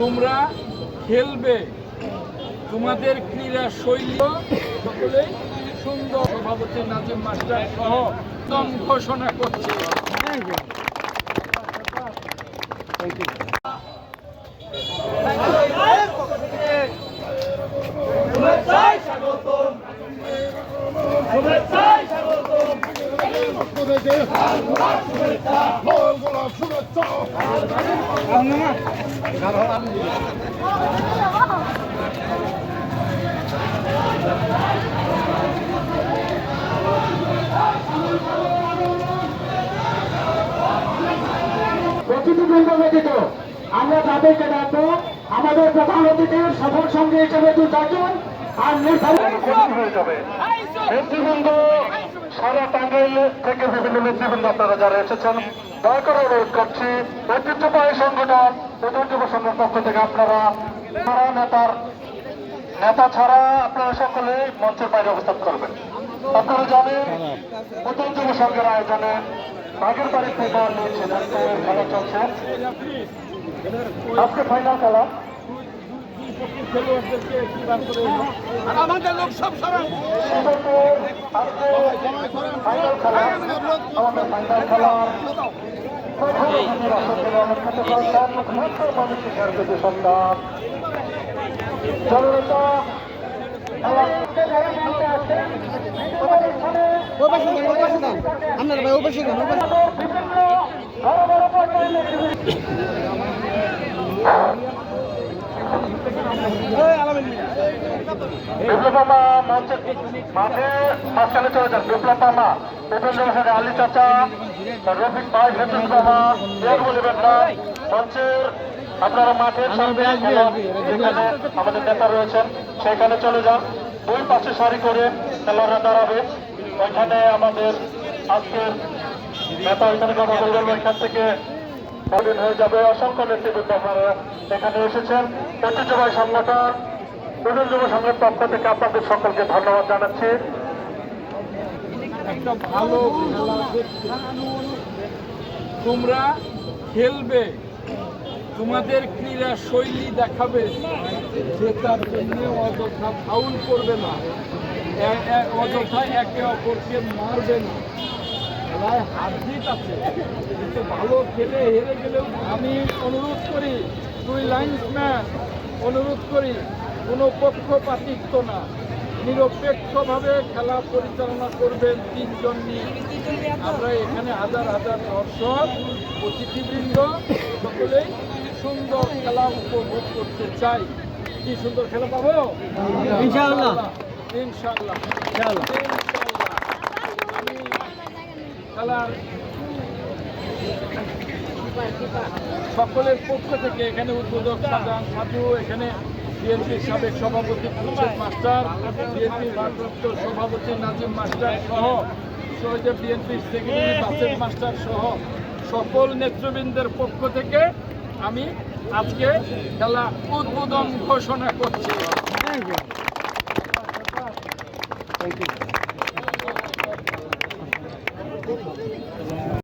তোমরা খেলবে। তোমাদের ক্রীড়া শৈলী সকলেই সুন্দর। সভাপতি নাজিম মাস্টার সহ একদম ঘোষণা করছে। আমরা তাদেরকে ডাকবো। আমাদের প্রধান অতিথির সফল সঙ্গে হিসেবে দু চারজন হয়ে সারা টাঙ্গাইল থেকে বিভিন্ন নেতৃবৃন্দ আপনারা যারা এসেছেন, দয়া করে অনুরোধ করছি, ঐতিহ্যবাহী সংগঠন থেকে আপনারা, তারা নেতার, নেতা ছাড়া আপনারা সকলে মঞ্চের বাইরে করবেন। আপনারা জানেন ঐতিহ্য সংঘের আয়োজনে আগের বাড়ি লিগ সিদ্ধান্তের খেলা চলছে। আজকে ফাইনাল খেলা খেলোয়াড়দেরকে একটু বার করে আমাদের লোক সব সবাই ফাইনাল খেলা আমাদের ফাইনাল খেলা সন্তান জননেতা বিপ্লবামা মঞ্চে মাঠে মাঝখানে চলে যান বিপ্লবামা উপেন্দ্র হোসেন আলী চাচা, রফিক ভাই ভেতুল বাবা এর বলিবেন মঞ্চের আপনারা মাঠের সামনে যেখানে আমাদের নেতা রয়েছেন, সেখানে চলে যান। দুই পাশে সারি করে খেলোয়াড়রা দাঁড়াবে। ওইখানে আমাদের আজকের নেতা ওইখানে কথা বলবেন ওইখান থেকে হয়ে যাবে অসংখ্য নেতৃবৃন্দ আপনারা এখানে এসেছেন। ঐতিহ্যবাহী সংগঠন বিভিন্ন যুব সংঘের পক্ষ থেকে আপনাদের সকলকে ধন্যবাদ জানাচ্ছি। ভালো খেলা তোমরা খেলবে। তোমাদের ক্রীড়া শৈলী দেখাবে জেতার জন্য অযথা ফাউল করবে না। অযথা একে অপরকে মারবে না। খেলায় হার জিত আছে। কিন্তু ভালো খেলে হেরে গেলেও আমি অনুরোধ করি, দুই লাইন্সম্যান অনুরোধ করি কোনো পক্ষপাতিত্ব না। নিরপেক্ষভাবে খেলা পরিচালনা করবেন তিনজন নিয়ে। আমরা এখানে হাজার হাজার দর্শক অতিথিবৃন্দ সকলেই সুন্দর খেলা উপভোগ করতে চাই। কি সুন্দর খেলা পাবো? ইনশাআল্লাহ। ইনশাআল্লাহ। ইনশাআল্লাহ। আমি খেলার সকলের পক্ষ থেকে এখানে উদ্বোধক সাজান সাধু এখানে বিএনপির সাবেক সভাপতি ফুলসেদ মাস্টার, বিএনপির ভারপ্রাপ্ত সভাপতি নাজিম মাস্টার সহ শহীদে বিএনপির সেক্রেটারি বাসের মাস্টার সহ সকল নেতৃবৃন্দের পক্ষ থেকে আমি আজকে খেলা উদ্বোধন ঘোষণা করছি।